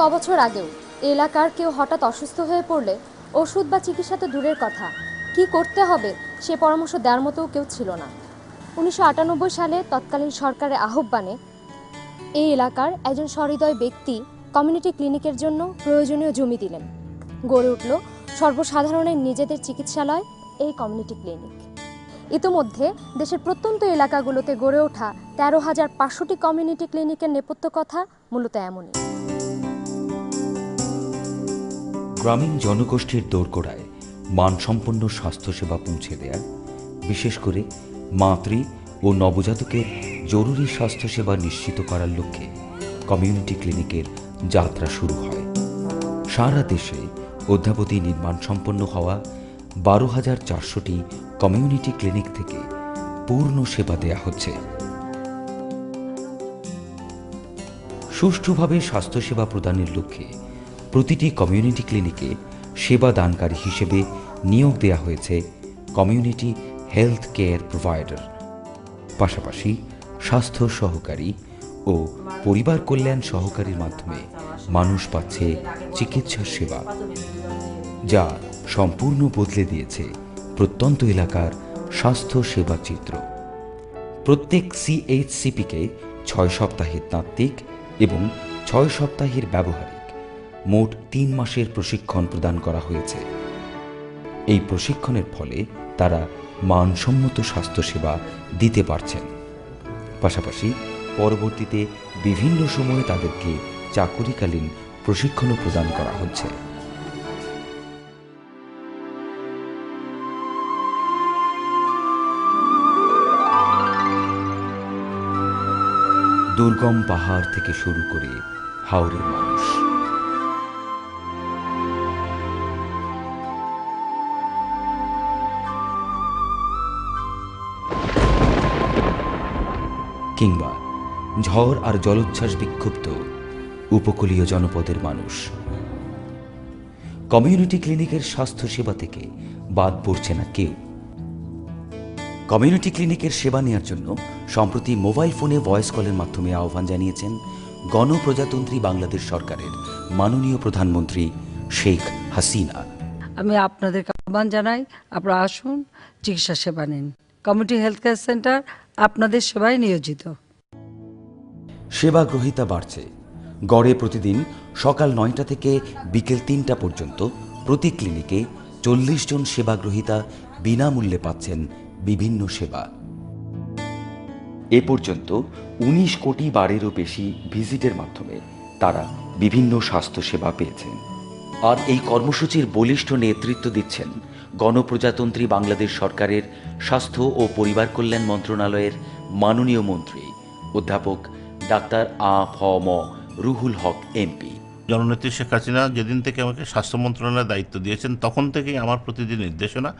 কবছর আগেও এলাকার কেউ হঠাৎ অসুস্থ হয়ে পড়লে ওষুধ বা চিকিৎসা তো দূরের কথা। কি করতে হবে সে পরামর্শ দেওয়ার মতো কেউ ছিল না। উনিশশো আটানব্বই সালে তৎকালীন সরকারের আহ্বানে এই এলাকার একজন সহৃদয় ব্যক্তি কমিউনিটি ক্লিনিকের জন্য প্রয়োজনীয় জমি দিলেন। গড়ে উঠল সর্বসাধারণের নিজেদের চিকিৎসালয়, এই কমিউনিটি ক্লিনিক ইতোমধ্যে দেশের প্রত্যন্ত এলাকাগুলোতে গড়ে ওঠা তেরো হাজার পাঁচশোটি কমিউনিটি ক্লিনিকের নেপথ্য কথা মূলত এমনই। গ্রামীণ জনগোষ্ঠীর দোরগোড়ায় মানসম্পন্ন স্বাস্থ্যসেবা পৌঁছে দেয়া বিশেষ করে মাতৃ ও নবজাতকের জরুরি স্বাস্থ্যসেবা নিশ্চিত করার লক্ষ্যে কমিউনিটি ক্লিনিকের যাত্রা শুরু হয়। সারা দেশে অদ্যাবধি নির্মাণ সম্পন্ন হওয়া বারো হাজার চারশোটি কমিউনিটি ক্লিনিক থেকে পূর্ণ সেবা দেয়া হচ্ছে। সুষ্ঠুভাবে স্বাস্থ্যসেবা প্রদানের লক্ষ্যে প্রতিটি কমিউনিটি ক্লিনিকে সেবা দানকারী হিসেবে নিয়োগ দেওয়া হয়েছে কমিউনিটি হেলথ কেয়ার প্রোভাইডার। পাশাপাশি স্বাস্থ্য সহকারী ও পরিবার কল্যাণ সহকারীর মাধ্যমে মানুষ পাচ্ছে চিকিৎসা সেবা, যা সম্পূর্ণ বদলে দিয়েছে প্রত্যন্ত এলাকার স্বাস্থ্য সেবা চিত্র। প্রত্যেক সিএইচসিপিকে ছয় সপ্তাহের তাত্ত্বিক এবং ছয় সপ্তাহের ব্যবহারিক মোট তিন মাসের প্রশিক্ষণ প্রদান করা হয়েছে। এই প্রশিক্ষণের ফলে তারা মানসম্মত স্বাস্থ্যসেবা দিতে পারছেন। পাশাপাশি পরবর্তীতে বিভিন্ন সময়ে তাদেরকে চাকুরিকালীন প্রশিক্ষণও প্রদান করা হচ্ছে। দুর্গম পাহাড় থেকে শুরু করে হাওড়ের মানুষ। কিংবা ঝড় আর জলোচ্ছ্বাস বিক্ষুব্ধ উপকূলীয় জনপদের মানুষ। কমিউনিটি ক্লিনিকের স্বাস্থ্যসেবা থেকে বাদ পড়ছে না কেউ। কমিউনিটি ক্লিনিকের সেবা নেওয়ার জন্য সম্প্রতি মোবাইল ফোনে ভয়েস কলের মাধ্যমে আহ্বান জানিয়েছেন গণপ্রজাতন্ত্রী বাংলাদেশ সরকারের মাননীয় প্রধানমন্ত্রী শেখ হাসিনা। আমি আপনাদের আহ্বান জানাই, আপনারা আসুন, চিকিৎসা সেবা নিন। কমিউনিটি হেলথ কেয়ার সেন্টার আপনাদের সেবায় নিয়োজিত। সেবা গ্রহীতা বাড়ছে। গড়ে প্রতিদিন সকাল নয়টা থেকে বিকেল তিনটা পর্যন্ত প্রতি ক্লিনিকে চল্লিশ জন সেবা গ্রহীতা বিনামূল্যে পাচ্ছেন বিভিন্ন সেবা। এ পর্যন্ত উনিশ কোটি বারেরও বেশি ভিজিটের মাধ্যমে তারা বিভিন্ন স্বাস্থ্যসেবা পেয়েছেন। আর এই কর্মসূচির বলিষ্ঠ নেতৃত্ব দিচ্ছেন গণপ্রজাতন্ত্রী বাংলাদেশ সরকারের স্বাস্থ্য ও পরিবার কল্যাণ মন্ত্রণালয়ের মাননীয় মন্ত্রী, অধ্যাপক ডাক্তার আ ফ ম রুহুল হক, এমপি। জননেত্রী শেখ হাসিনা যেদিন থেকে আমাকে স্বাস্থ্য মন্ত্রণালয়ের দায়িত্ব দিয়েছেন, তখন থেকেই আমার প্রতি যে নির্দেশনা,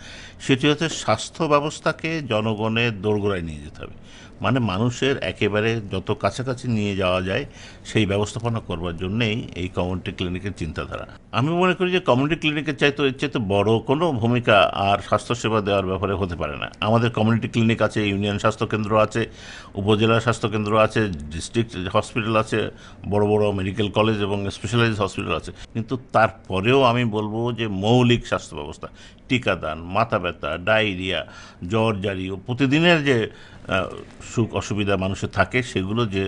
সেটি হচ্ছে স্বাস্থ্য ব্যবস্থাকে জনগণের দোরগোড়ায় নিয়ে যেতে হবে। মানে মানুষের একেবারে যত কাছাকাছি নিয়ে যাওয়া যায়, সেই ব্যবস্থাপনা করবার জন্যেই এই কমিউনিটি ক্লিনিকের চিন্তাধারা। আমি মনে করি যে কমিউনিটি ক্লিনিকের চাইতে এর চাইতে বড় কোনো ভূমিকা আর স্বাস্থ্যসেবা দেওয়ার ব্যাপারে হতে পারে না। আমাদের কমিউনিটি ক্লিনিক আছে ইউনিয়ন স্বাস্থ্যকেন্দ্র আছে, উপজেলা স্বাস্থ্যকেন্দ্র আছে ডিস্ট্রিক্ট হসপিটাল আছে, বড় বড় মেডিকেল কলেজ এবং স্পেশালাইজ হসপিটাল আছে। কিন্তু তারপরেও আমি বলব যে মৌলিক স্বাস্থ্য ব্যবস্থা, টিকাদান, মাথা ব্যথা, ডায়রিয়া, জ্বর, জারি ও প্রতিদিনের যে সুখ অসুবিধা মানুষের থাকে, সেগুলো যে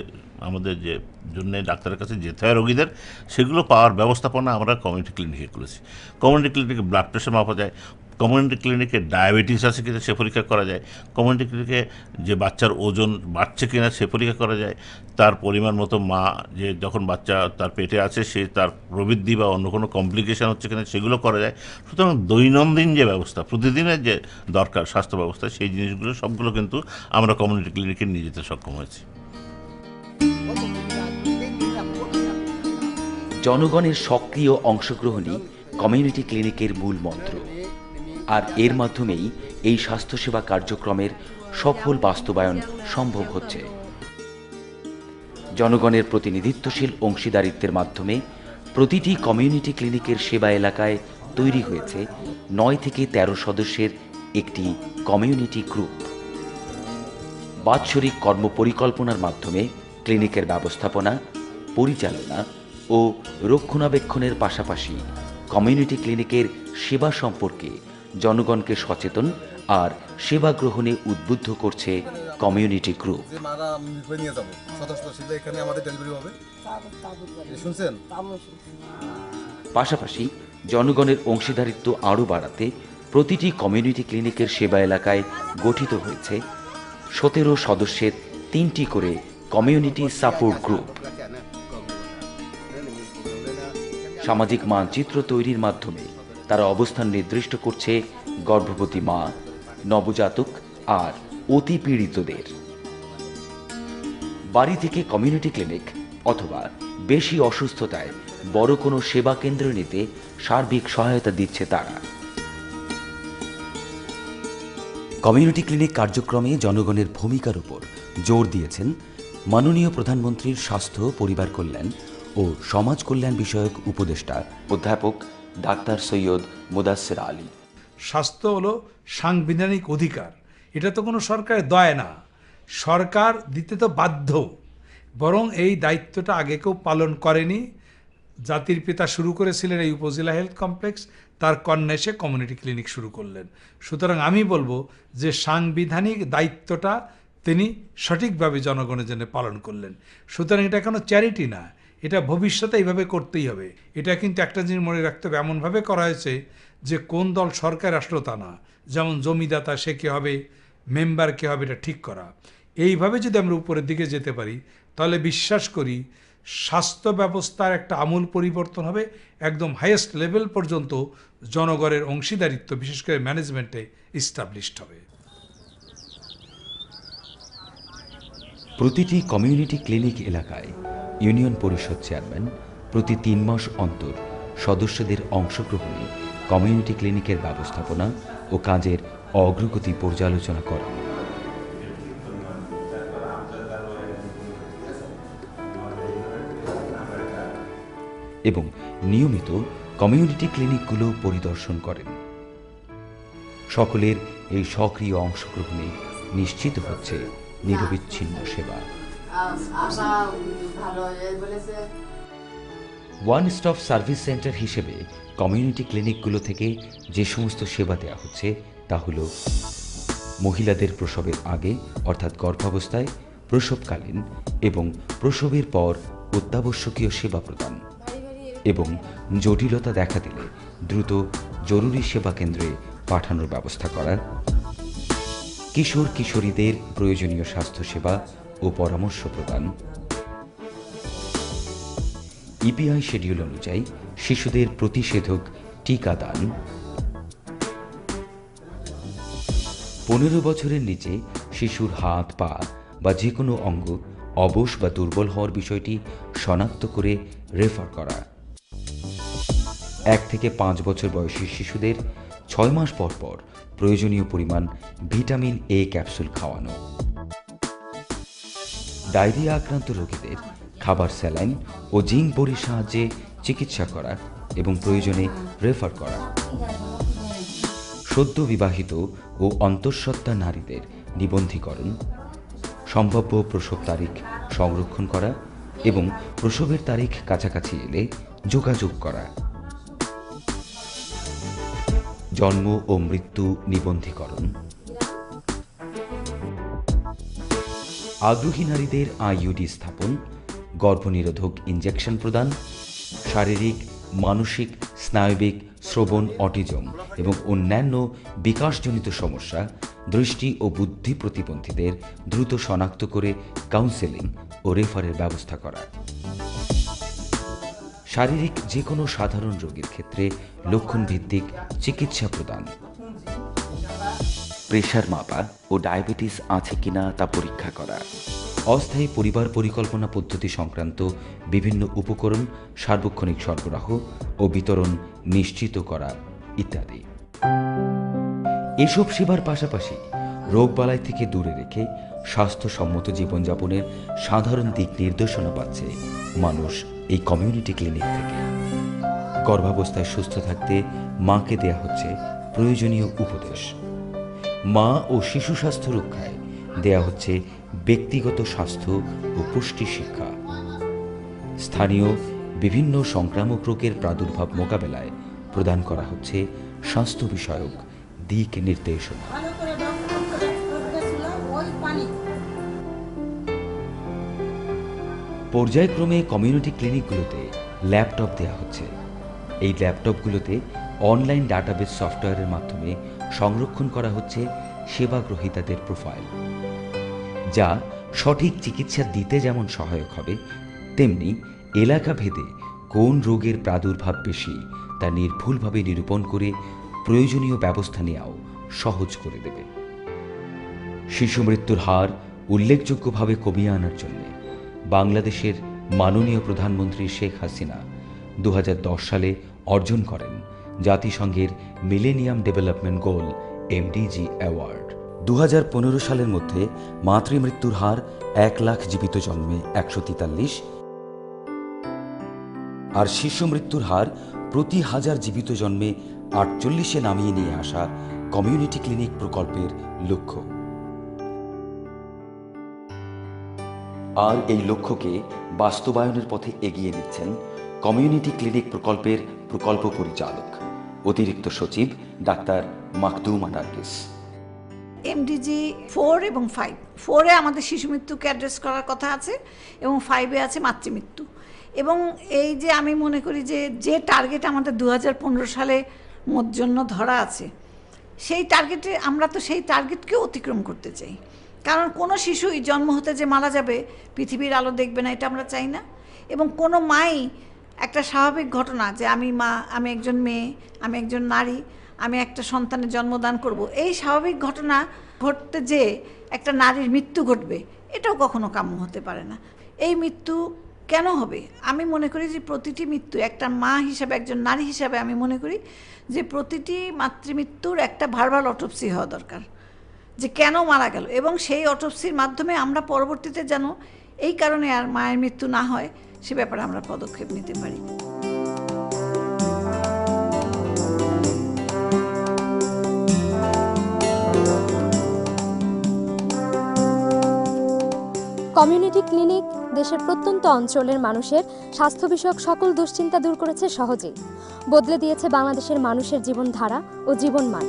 আমাদের যে জন্যে ডাক্তারের কাছে যেতে হয় রোগীদের, সেগুলো পাওয়ার ব্যবস্থাপনা আমরা কমিউনিটি ক্লিনিকে করেছি। কমিউনিটি ক্লিনিকে ব্লাড প্রেশার মাপা যায় কমিউনিটি ক্লিনিকে ডায়াবেটিস আছে কিনা সে পরীক্ষা করা যায়। কমিউনিটি ক্লিনিকে যে বাচ্চার ওজন বাড়ছে কিনা সে পরীক্ষা করা যায়। তার পরিমাণ মতো মা যে যখন বাচ্চা তার পেটে আছে, সে তার প্রবৃদ্ধি বা অন্য কোনো কমপ্লিকেশন হচ্ছে কিনা সেগুলো করা যায়। সুতরাং দৈনন্দিন যে ব্যবস্থা, প্রতিদিনের যে দরকার, স্বাস্থ্য ব্যবস্থা, সেই জিনিসগুলো সবগুলো কিন্তু আমরা কমিউনিটি ক্লিনিকে নিয়ে যেতে সক্ষম হয়েছি। জনগণের সক্রিয় অংশগ্রহণই কমিউনিটি ক্লিনিকের মূল মন্ত্র। আর এর মাধ্যমেই এই স্বাস্থ্যসেবা কার্যক্রমের সফল বাস্তবায়ন সম্ভব হচ্ছে। জনগণের প্রতিনিধিত্বশীল অংশীদারিত্বের মাধ্যমে প্রতিটি কমিউনিটি ক্লিনিকের সেবা এলাকায় তৈরি হয়েছে নয় থেকে ১৩ সদস্যের একটি কমিউনিটি গ্রুপ। বাৎসরিক কর্মপরিকল্পনার মাধ্যমে ক্লিনিকের ব্যবস্থাপনা, পরিচালনা ও ও রক্ষণাবেক্ষণের পাশাপাশি কমিউনিটি ক্লিনিকের সেবা সম্পর্কে জনগণকে সচেতন আর সেবা গ্রহণে উদ্বুদ্ধ করছে কমিউনিটি গ্রুপ পাশাপাশি জনগণের অংশীদারিত্ব আরও বাড়াতে প্রতিটি কমিউনিটি ক্লিনিকের সেবা এলাকায় গঠিত হয়েছে সতেরো সদস্যের তিনটি করে কমিউনিটি সাপোর্ট গ্রুপ সামাজিক মানচিত্র তৈরির মাধ্যমে তারা অবস্থান নির্দিষ্ট করছে গর্ভবতী মা, নবজাতক আর অতি পীড়িতদের বাড়ি থেকে কমিউনিটি ক্লিনিক অথবা বেশি অসুস্থতায় বড় কোনো সেবা কেন্দ্র নিতে সার্বিক সহায়তা দিচ্ছে তারা। কমিউনিটি ক্লিনিক কার্যক্রমে জনগণের ভূমিকার উপর জোর দিয়েছেন মাননীয় প্রধানমন্ত্রীর স্বাস্থ্য, পরিবার কল্যাণ ও সমাজ কল্যাণ বিষয়ক উপদেষ্টা অধ্যাপক ডাক্তার সৈয়দ মুদাসের আলী। স্বাস্থ্য হলো সাংবিধানিক অধিকার। এটা তো কোনো সরকারের দয় না। সরকার দিতে তো বাধ্য। বরং এই দায়িত্বটা আগে কেউ পালন করেনি। জাতির পিতা শুরু করেছিলেন এই উপজেলা হেলথ কমপ্লেক্স। তার কন্যা এসে কমিউনিটি ক্লিনিক শুরু করলেন। সুতরাং আমি বলব যে সাংবিধানিক দায়িত্বটা তিনি সঠিকভাবে জনগণের জন্য পালন করলেন। সুতরাং এটা কোনো চ্যারিটি না। এটা ভবিষ্যতে এইভাবে করতেই হবে। এটা কিন্তু একটা জিনিস মনে রাখতে হবে, এমনভাবে করা হয়েছে যে কোন দল সরকার আসলো তা না। যেমন জমিদাতা, সে কে হবে, মেম্বার কে হবে, এটা ঠিক করা। এইভাবে যদি আমরা উপরের দিকে যেতে পারি, তাহলে বিশ্বাস করি স্বাস্থ্য ব্যবস্থার একটা আমূল পরিবর্তন হবে, একদম হাইয়েস্ট লেভেল পর্যন্ত জনগণের অংশীদারিত্ব, বিশেষ করে ম্যানেজমেন্টে ইস্টাবলিশড হবে। প্রতিটি কমিউনিটি ক্লিনিক এলাকায় ইউনিয়ন পরিষদ চেয়ারম্যান প্রতি তিন মাস অন্তর সদস্যদের অংশগ্রহণে কমিউনিটি ক্লিনিকের ব্যবস্থাপনা ও কাজের অগ্রগতি পর্যালোচনা করেন। এবং নিয়মিত কমিউনিটি ক্লিনিকগুলো পরিদর্শন করেন। সকলের এই সক্রিয় অংশগ্রহণে নিশ্চিত হচ্ছে নিরবিচ্ছিন্ন সেবা। ওয়ান স্টপ সার্ভিস সেন্টার হিসেবে কমিউনিটি ক্লিনিকগুলো থেকে যে সমস্ত সেবা দেওয়া হচ্ছে তা হল মহিলাদের প্রসবের আগে অর্থাৎ গর্ভাবস্থায় প্রসবকালীন এবং প্রসবের পর অত্যাবশ্যকীয় সেবা প্রদান এবং জটিলতা দেখা দিলে দ্রুত জরুরি সেবা কেন্দ্রে পাঠানোর ব্যবস্থা করা কিশোর কিশোরীদের প্রয়োজনীয় স্বাস্থ্যসেবা ও পরামর্শ প্রদান। ইপিআই শিডিউল অনুযায়ী শিশুদের প্রতিষেধক টিকা দান। পনেরো বছরের নিচে শিশুর হাত, পা বা যে কোনো অঙ্গ অবশ বা দুর্বল হওয়ার বিষয়টি শনাক্ত করে রেফার করা। এক থেকে পাঁচ বছর বয়সী শিশুদের ছয় মাস পর পর প্রয়োজনীয় পরিমাণ ভিটামিন এ ক্যাপসুল খাওয়ানো। ডায়রিয়া আক্রান্ত রোগীদের খাবার স্যালাইন ও জিঙ্ক বড়ির সাহায্যে চিকিৎসা করা এবং প্রয়োজনে রেফার করা। সদ্য বিবাহিত ও অন্তঃসত্ত্বা নারীদের নিবন্ধীকরণ, সম্ভাব্য প্রসব তারিখ সংরক্ষণ করা এবং প্রসবের তারিখ কাছাকাছি এলে যোগাযোগ করা। জন্ম ও মৃত্যু নিবন্ধীকরণ। আগ্রহী নারীদের আইইউডি স্থাপন, গর্ভনিরোধক ইনজেকশন প্রদান, শারীরিক, মানসিক, স্নায়বিক, শ্রবণ, অটিজম এবং অন্যান্য বিকাশজনিত সমস্যা, দৃষ্টি ও বুদ্ধি প্রতিবন্ধীদের দ্রুত শনাক্ত করে কাউন্সেলিং ও রেফারের ব্যবস্থা করা। শারীরিক যে কোনো সাধারণ রোগের ক্ষেত্রে লক্ষণভিত্তিক চিকিৎসা প্রদান। প্রেশার মাপা ও ডায়াবেটিস আছে কিনা তা পরীক্ষা করা। অস্থায়ী পরিবার পরিকল্পনা পদ্ধতি সংক্রান্ত বিভিন্ন উপকরণ, সার্বক্ষণিক সরবরাহ ও বিতরণ নিশ্চিত করা ইত্যাদি। এসব সেবার পাশাপাশি রোগবালাই থেকে দূরে রেখে স্বাস্থ্যসম্মত জীবনযাপনের সাধারণ দিক নির্দেশনা পাচ্ছে মানুষ। এই কমিউনিটি ক্লিনিক থেকে। গর্ভাবস্থায় সুস্থ থাকতে মাকে দেয়া হচ্ছে প্রয়োজনীয় উপদেশ। মা ও শিশু স্বাস্থ্য রক্ষায় দেয়া হচ্ছে ব্যক্তিগত স্বাস্থ্য ও পুষ্টি শিক্ষা। স্থানীয় বিভিন্ন সংক্রামক রোগের প্রাদুর্ভাব মোকাবেলায় প্রদান করা হচ্ছে স্বাস্থ্য বিষয়ক দিক নির্দেশনা। পর্যায়ক্রমে কমিউনিটি ক্লিনিকগুলোতে ল্যাপটপ দেওয়া হচ্ছে। এই ল্যাপটপগুলোতে অনলাইন ডাটাবেস সফটওয়্যারের মাধ্যমে সংরক্ষণ করা হচ্ছে সেবা গ্রহীতাদের প্রোফাইল যা সঠিক চিকিৎসা দিতে যেমন সহায়ক হবে, তেমনি এলাকা ভেদে কোন রোগের প্রাদুর্ভাব বেশি তা নির্ভুলভাবে নিরূপণ করে প্রয়োজনীয় ব্যবস্থা নেওয়াও সহজ করে দেবে। শিশু মৃত্যুর হার উল্লেখযোগ্যভাবে কমিয়ে আনার জন্য বাংলাদেশের মাননীয় প্রধানমন্ত্রী শেখ হাসিনা দু হাজার দশ সালে অর্জন করেন জাতিসংঘের millennium development goal MDG award দু হাজার পনেরো সালের মধ্যে মাতৃমৃত্যুর হার এক লাখ জীবিত জন্মে একশো তেতাল্লিশ। আর শিশু মৃত্যুর হার প্রতি হাজার জীবিত জন্মে আটচল্লিশে নামিয়ে নিয়ে আসা কমিউনিটি ক্লিনিক প্রকল্পের লক্ষ্য। আর এই লক্ষ্যকে বাস্তবায়নের পথে এগিয়ে নিচ্ছেন কমিউনিটি ক্লিনিক প্রকল্পের প্রকল্প পরিচালক, অতিরিক্ত সচিব doctor Makduma Nargis MDG four এবং ফাইভ ফোরে আমাদের শিশু মৃত্যুকে অ্যাড্রেস করার কথা আছে এবং ফাইভে আছে মাতৃমৃত্যু এবং এই যে আমি মনে করি যে যে টার্গেট আমাদের দু হাজার পনেরো সালে জন্য ধরা আছে, সেই টার্গেটে আমরা তো সেই টার্গেটকেও অতিক্রম করতে চাই। কারণ কোনো শিশুই জন্ম হতে যে মারা যাবে, পৃথিবীর আলো দেখবে না, এটা আমরা চাই না। এবং কোনো মাই একটা স্বাভাবিক ঘটনা যে আমি মা, আমি একজন মেয়ে, আমি একজন নারী, আমি একটা সন্তানের জন্মদান করব। এই স্বাভাবিক ঘটনা ঘটতে যে একটা নারীর মৃত্যু ঘটবে, এটাও কখনো কাম্য হতে পারে না। এই মৃত্যু কেন হবে? আমি মনে করি যে প্রতিটি মৃত্যু, একটা মা হিসাবে, একজন নারী হিসাবে আমি মনে করি যে প্রতিটি মাতৃমৃত্যুর একটা ভার্বাল অটোপসি হওয়া দরকার। যে কেন মারা গেল এবং সেই অটোপসির মাধ্যমে আমরা পরবর্তীতে যেন এই কারণে আর মায়ের মৃত্যু না হয়, সে ব্যাপারে আমরা পদক্ষেপ নিতে পারি। কমিউনিটি ক্লিনিক দেশের প্রত্যন্ত অঞ্চলের মানুষের স্বাস্থ্য বিষয়ক সকল দুশ্চিন্তা দূর করেছে সহজেই। বদলে দিয়েছে বাংলাদেশের মানুষের জীবনধারা ও জীবনমান।